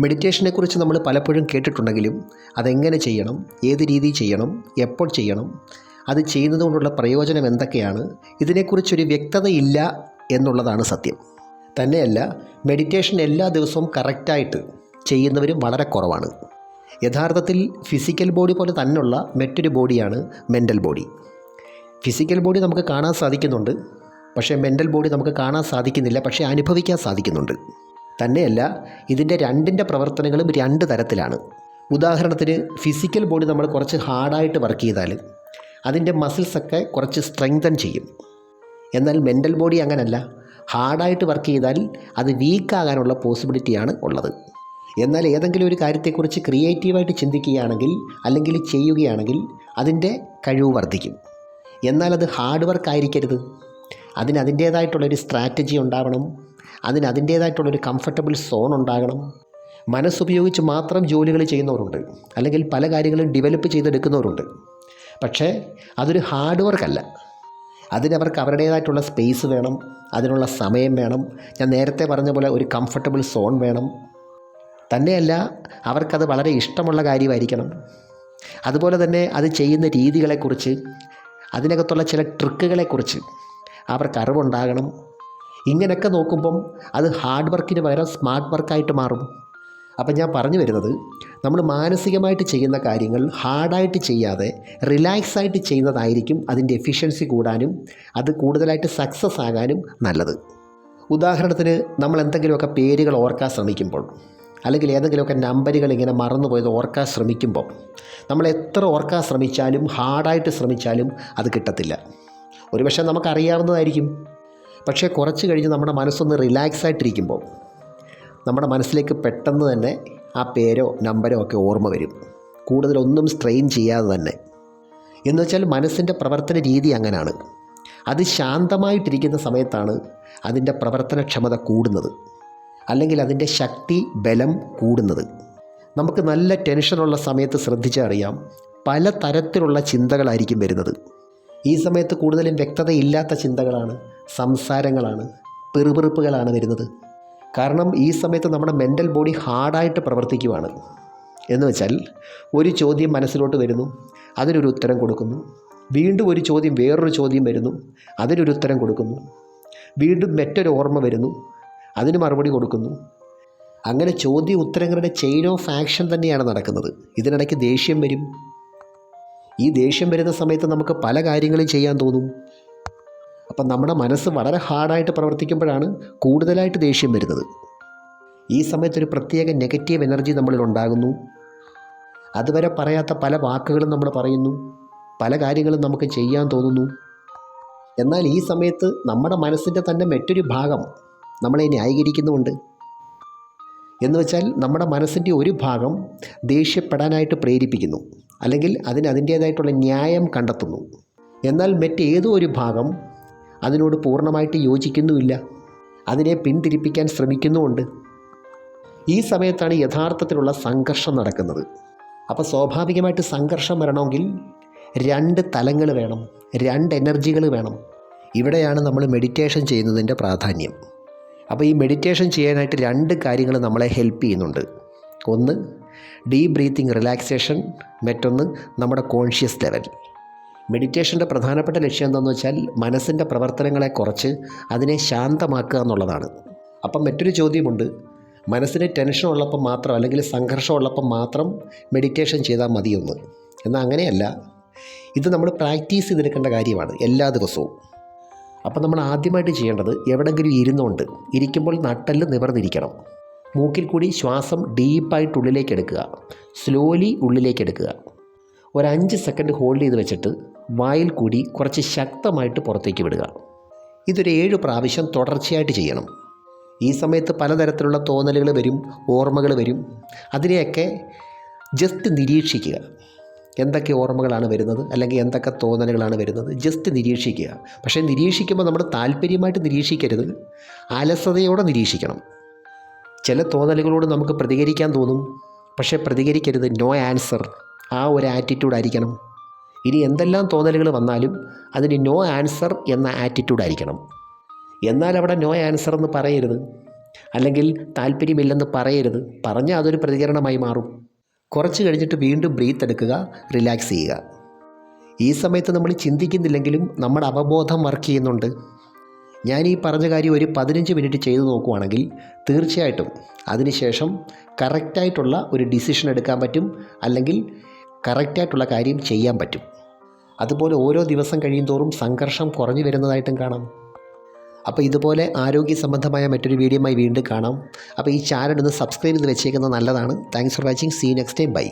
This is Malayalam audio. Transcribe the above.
മെഡിറ്റേഷനെക്കുറിച്ച് നമ്മൾ പലപ്പോഴും കേട്ടിട്ടുണ്ടെങ്കിലും അതെങ്ങനെ ചെയ്യണം ഏത് രീതിയിൽ ചെയ്യണം എപ്പോൾ ചെയ്യണം അത് ചെയ്യുന്നതുകൊണ്ടുള്ള പ്രയോജനം എന്തൊക്കെയാണ് ഇതിനെക്കുറിച്ചൊരു വ്യക്തതയില്ല എന്നുള്ളതാണ് സത്യം. തന്നെയല്ല മെഡിറ്റേഷൻ എല്ലാ ദിവസവും കറക്റ്റായിട്ട് ചെയ്യുന്നവരും വളരെ കുറവാണ്. യഥാർത്ഥത്തിൽ ഫിസിക്കൽ ബോഡി പോലെ തന്നെയുള്ള മറ്റൊരു ബോഡിയാണ് മെന്റൽ ബോഡി ഫിസിക്കൽ ബോഡി നമുക്ക് കാണാൻ സാധിക്കുന്നുണ്ട് പക്ഷേ മെന്റൽ ബോഡി നമുക്ക് കാണാൻ സാധിക്കുന്നില്ല പക്ഷേ അനുഭവിക്കാൻ സാധിക്കുന്നുണ്ട്. തന്നെയല്ല ഇതിന്റെ രണ്ടിന്റെ പ്രവർത്തനങ്ങളും രണ്ട് തരത്തിലാണ്. ഉദാഹരണത്തിന് ഫിസിക്കൽ ബോഡി നമ്മൾ കുറച്ച് ഹാർഡായിട്ട് വർക്ക് ചെയ്താൽ അതിന്റെ മസിൽസൊക്കെ കുറച്ച് സ്ട്രെങ്തൻ ചെയ്യും. എന്നാൽ മെന്റൽ ബോഡി അങ്ങനല്ല. ഹാർഡായിട്ട് വർക്ക് ചെയ്താൽ അത് വീക്കാകാനുള്ള പോസിബിലിറ്റിയാണ് ഉള്ളത്. എന്നാൽ ഏതെങ്കിലും ഒരു കാര്യത്തെക്കുറിച്ച് ക്രിയേറ്റീവായിട്ട് ചിന്തിക്കുകയാണെങ്കിൽ അല്ലെങ്കിൽ ചെയ്യുകയാണെങ്കിൽ അതിന്റെ കഴിവ് വർദ്ധിക്കും. എന്നാൽ അത് ഹാർഡ് വർക്ക് ആയിരിക്കരുത്. അതിന് അതിന്റേതായിട്ടുള്ളൊരു സ്ട്രാറ്റജി ഉണ്ടാവണം. അതിന് അതിന്റേതായിട്ടുള്ളൊരു കംഫർട്ടബിൾ സോൺ ഉണ്ടാകണം. മനസ്സുപയോഗിച്ച് മാത്രം ജോലികൾ ചെയ്യുന്നവരുണ്ട്. അല്ലെങ്കിൽ പല കാര്യങ്ങളും ഡെവലപ്പ് ചെയ്തെടുക്കുന്നവരുണ്ട്. പക്ഷേ അതൊരു ഹാർഡ് വർക്കല്ല അതിനവർക്ക് അവരുടേതായിട്ടുള്ള സ്പേസ് വേണം. അതിനുള്ള സമയം വേണം. ഞാൻ നേരത്തെ പറഞ്ഞ പോലെ ഒരു കംഫർട്ടബിൾ സോൺ വേണം. തന്നെയല്ല അവർക്കത് വളരെ ഇഷ്ടമുള്ള കാര്യമായിരിക്കണം. അതുപോലെ തന്നെ അത് ചെയ്യുന്ന രീതികളെക്കുറിച്ച് അതിനകത്തുള്ള ചില ട്രിക്കുകളെക്കുറിച്ച് അവർക്ക് അറിവുണ്ടാകണം. ഇങ്ങനെയൊക്കെ നോക്കുമ്പം അത് ഹാർഡ് വർക്കിന് പകരം സ്മാർട്ട് വർക്കായിട്ട് മാറും. അപ്പം ഞാൻ പറഞ്ഞു വരുന്നത് നമ്മൾ മാനസികമായിട്ട് ചെയ്യുന്ന കാര്യങ്ങൾ ഹാർഡായിട്ട് ചെയ്യാതെ റിലാക്സ് ആയിട്ട് ചെയ്യുന്നതായിരിക്കും അതിന്റെ എഫിഷ്യൻസി കൂടാനും അത് കൂടുതലായിട്ട് സക്സസ് ആകാനും നല്ലത്. ഉദാഹരണത്തിന് നമ്മൾ എന്തെങ്കിലുമൊക്കെ പേരുകൾ ഓർക്കാൻ ശ്രമിക്കുമ്പോൾ അല്ലെങ്കിൽ ഏതെങ്കിലുമൊക്കെ നമ്പറുകൾ ഇങ്ങനെ മറന്നുപോയത് ഓർക്കാൻ ശ്രമിക്കുമ്പോൾ നമ്മൾ എത്ര ഓർക്കാൻ ശ്രമിച്ചാലും ഹാർഡായിട്ട് ശ്രമിച്ചാലും അത് കിട്ടത്തില്ല. ഒരുപക്ഷെ നമുക്കറിയാവുന്നതായിരിക്കും പക്ഷേ കുറച്ച് കഴിഞ്ഞ് നമ്മുടെ മനസ്സൊന്ന് റിലാക്സ് ആയിട്ടിരിക്കുമ്പോൾ നമ്മുടെ മനസ്സിലേക്ക് പെട്ടെന്ന് തന്നെ ആ പേരോ നമ്പരോ ഒക്കെ ഓർമ്മ വരും. കൂടുതലൊന്നും സ്ട്രെയിൻ ചെയ്യാതെ തന്നെ. എന്ന് വെച്ചാൽ മനസ്സിന്റെ പ്രവർത്തന രീതി അങ്ങനെയാണ് അത് ശാന്തമായിട്ടിരിക്കുന്ന സമയത്താണ് അതിന്റെ പ്രവർത്തനക്ഷമത കൂടുന്നത്. അല്ലെങ്കിൽ അതിന്റെ ശക്തി ബലം കൂടുന്നത്. നമുക്ക് നല്ല ടെൻഷനുള്ള സമയത്ത് ശ്രദ്ധിച്ചറിയാം പല തരത്തിലുള്ള ചിന്തകളായിരിക്കും വരുന്നത്. ഈ സമയത്ത് കൂടുതലും വ്യക്തതയില്ലാത്ത ചിന്തകളാണ് സംസാരങ്ങളാണ് പെറുപെറുപ്പുകളാണ് വരുന്നത്. കാരണം ഈ സമയത്ത് നമ്മുടെ മെന്റൽ ബോഡി ഹാർഡായിട്ട് പ്രവർത്തിക്കുവാണ്. എന്ന് വെച്ചാൽ ഒരു ചോദ്യം മനസ്സിലോട്ട് വരുന്നു അതിനൊരു ഉത്തരം കൊടുക്കുന്നു. വീണ്ടും ഒരു ചോദ്യം വേറൊരു ചോദ്യം വരുന്നു അതിനൊരു ഉത്തരം കൊടുക്കുന്നു. വീണ്ടും മറ്റൊരു ഓർമ്മ വരുന്നു അതിന് മറുപടി കൊടുക്കുന്നു. അങ്ങനെ ചോദ്യ ഉത്തരങ്ങളുടെ ചെയിൻ ഓഫ് ആക്ഷൻ തന്നെയാണ് നടക്കുന്നത്. ഇതിനിടയ്ക്ക് ദേഷ്യം വരും. ഈ ദേഷ്യം വരുന്ന സമയത്ത് നമുക്ക് പല കാര്യങ്ങളും ചെയ്യാൻ തോന്നും. അപ്പം നമ്മുടെ മനസ്സ് വളരെ ഹാർഡായിട്ട് പ്രവർത്തിക്കുമ്പോഴാണ് കൂടുതലായിട്ട് ദേഷ്യം വരുന്നത്. ഈ സമയത്തൊരു പ്രത്യേക നെഗറ്റീവ് എനർജി നമ്മളിൽ ഉണ്ടാകുന്നു. അതുവരെ പറയാത്ത പല വാക്കുകളും നമ്മൾ പറയുന്നു. പല കാര്യങ്ങളും നമുക്ക് ചെയ്യാൻ തോന്നുന്നു. എന്നാൽ ഈ സമയത്ത് നമ്മുടെ മനസ്സിന്റെ തന്നെ മറ്റൊരു ഭാഗം നമ്മളെ ന്യായീകരിക്കുന്നുമുണ്ട്. എന്ന് വെച്ചാൽ നമ്മുടെ മനസ്സിന്റെ ഒരു ഭാഗം ദേഷ്യപ്പെടാനായിട്ട് പ്രേരിപ്പിക്കുന്നു. അല്ലെങ്കിൽ അതിന് അതിന്റേതായിട്ടുള്ള ന്യായം കണ്ടെത്തുന്നു. എന്നാൽ മറ്റേതോ ഒരു ഭാഗം അതിനോട് പൂർണമായിട്ട് യോജിക്കുന്നുമില്ല. അതിനെ പിന്തിരിപ്പിക്കാൻ ശ്രമിക്കുന്നുമുണ്ട്. ഈ സമയത്താണ് യഥാർത്ഥത്തിലുള്ള സംഘർഷം നടക്കുന്നത്. അപ്പോൾ സ്വാഭാവികമായിട്ട് സംഘർഷം വരണമെങ്കിൽ രണ്ട് തലങ്ങൾ വേണം രണ്ട് എനർജികൾ വേണം. ഇവിടെയാണ് നമ്മൾ മെഡിറ്റേഷൻ ചെയ്യുന്നതിന്റെ പ്രാധാന്യം. അപ്പോൾ ഈ മെഡിറ്റേഷൻ ചെയ്യാനായിട്ട് രണ്ട് കാര്യങ്ങൾ നമ്മളെ ഹെൽപ്പ് ചെയ്യുന്നുണ്ട്. ഒന്ന് ഡീപ് ബ്രീത്തിങ് റിലാക്സേഷൻ മറ്റൊന്ന് നമ്മുടെ കോൺഷ്യസ് ലെവൽ മെഡിറ്റേഷന്റെ പ്രധാനപ്പെട്ട ലക്ഷ്യം എന്താണെന്ന് വെച്ചാൽ മനസ്സിന്റെ പ്രവർത്തനങ്ങളെ കുറച്ച് അതിനെ ശാന്തമാക്കുക എന്നുള്ളതാണ്. അപ്പം മറ്റൊരു ചോദ്യമുണ്ട്. മനസ്സിന് ടെൻഷൻ ഉള്ളപ്പം മാത്രം അല്ലെങ്കിൽ സംഘർഷം ഉള്ളപ്പം മാത്രം മെഡിറ്റേഷൻ ചെയ്താൽ മതിയൊന്ന്. എന്നാൽ അങ്ങനെയല്ല. ഇത് നമ്മൾ പ്രാക്ടീസ് ചെയ്തെടുക്കേണ്ട കാര്യമാണ് എല്ലാ ദിവസവും. അപ്പം നമ്മൾ ആദ്യമായിട്ട് ചെയ്യേണ്ടത് എവിടെങ്കിലും ഇരുന്നുകൊണ്ട് ഇരിക്കുമ്പോൾ നട്ടൽ നിവർന്നിരിക്കണം. മൂക്കിൽ കൂടി ശ്വാസം ഡീപ്പായിട്ട് ഉള്ളിലേക്ക് എടുക്കുക. സ്ലോലി ഉള്ളിലേക്ക് എടുക്കുക. ഒരു അഞ്ച് സെക്കൻഡ് ഹോൾഡ് ചെയ്ത് വെച്ചിട്ട് വായിൽ കൂടി കുറച്ച് ശക്തമായിട്ട് പുറത്തേക്ക് വിടുക. ഇതൊരു ഏഴ് പ്രാവശ്യം തുടർച്ചയായിട്ട് ചെയ്യണം. ഈ സമയത്ത് പലതരത്തിലുള്ള തോന്നലുകൾ വരും ഓർമ്മകൾ വരും. അതിനെയൊക്കെ ജസ്റ്റ് നിരീക്ഷിക്കുക. എന്തൊക്കെ ഓർമ്മകളാണ് വരുന്നത്? അല്ലെങ്കിൽ എന്തൊക്കെ തോന്നലുകളാണ് വരുന്നത്? ജസ്റ്റ് നിരീക്ഷിക്കുക. പക്ഷേ നിരീക്ഷിക്കുമ്പോൾ നമ്മൾ താല്പര്യമായിട്ട് നിരീക്ഷിക്കരുത്. അലസതയോടെ നിരീക്ഷിക്കണം. ചില തോന്നലുകളോട് നമുക്ക് പ്രതികരിക്കാൻ തോന്നും. പക്ഷേ പ്രതികരിക്കരുത്. നോ ആൻസർ ആ ഒരു ആറ്റിറ്റ്യൂഡ് ആയിരിക്കണം. ഇനി എന്തെല്ലാം തോന്നലുകൾ വന്നാലും അതിന് നോ ആൻസർ എന്ന ആറ്റിറ്റ്യൂഡ് ആയിരിക്കണം. എന്നാൽ അവിടെ നോ ആൻസർ എന്ന് പറയരുത്. അല്ലെങ്കിൽ താല്പര്യമില്ലെന്ന് പറയരുത്. പറഞ്ഞാൽ അതൊരു പ്രതികരണമായി മാറും. കുറച്ച് കഴിഞ്ഞിട്ട് വീണ്ടും ബ്രീത്ത് എടുക്കുക റിലാക്സ് ചെയ്യുക. ഈ സമയത്ത് നമ്മൾ ചിന്തിക്കുന്നില്ലെങ്കിലും നമ്മുടെ അവബോധം വർക്ക് ചെയ്യുന്നുണ്ട്. ഞാൻ ഈ പറഞ്ഞ കാര്യം ഒരു പതിനഞ്ച് മിനിറ്റ് ചെയ്തു നോക്കുവാണെങ്കിൽ തീർച്ചയായിട്ടും അതിനുശേഷം കറക്റ്റായിട്ടുള്ള ഒരു ഡിസിഷൻ എടുക്കാൻ പറ്റും. അല്ലെങ്കിൽ കറക്റ്റായിട്ടുള്ള കാര്യം ചെയ്യാൻ പറ്റും. അതുപോലെ ഓരോ ദിവസം കഴിയും തോറും സംഘർഷം കുറഞ്ഞു വരുന്നതായിട്ടും കാണാം. അപ്പോൾ ഇതുപോലെ ആരോഗ്യ സംബന്ധമായ മറ്റൊരു വീഡിയോയുമായി വീണ്ടും കാണാം. അപ്പോൾ ഈ ചാനൽ ഒന്ന് സബ്സ്ക്രൈബ് ചെയ്ത് വെച്ചേക്കുന്നത് നല്ലതാണ്. Thanks for watching see next time bye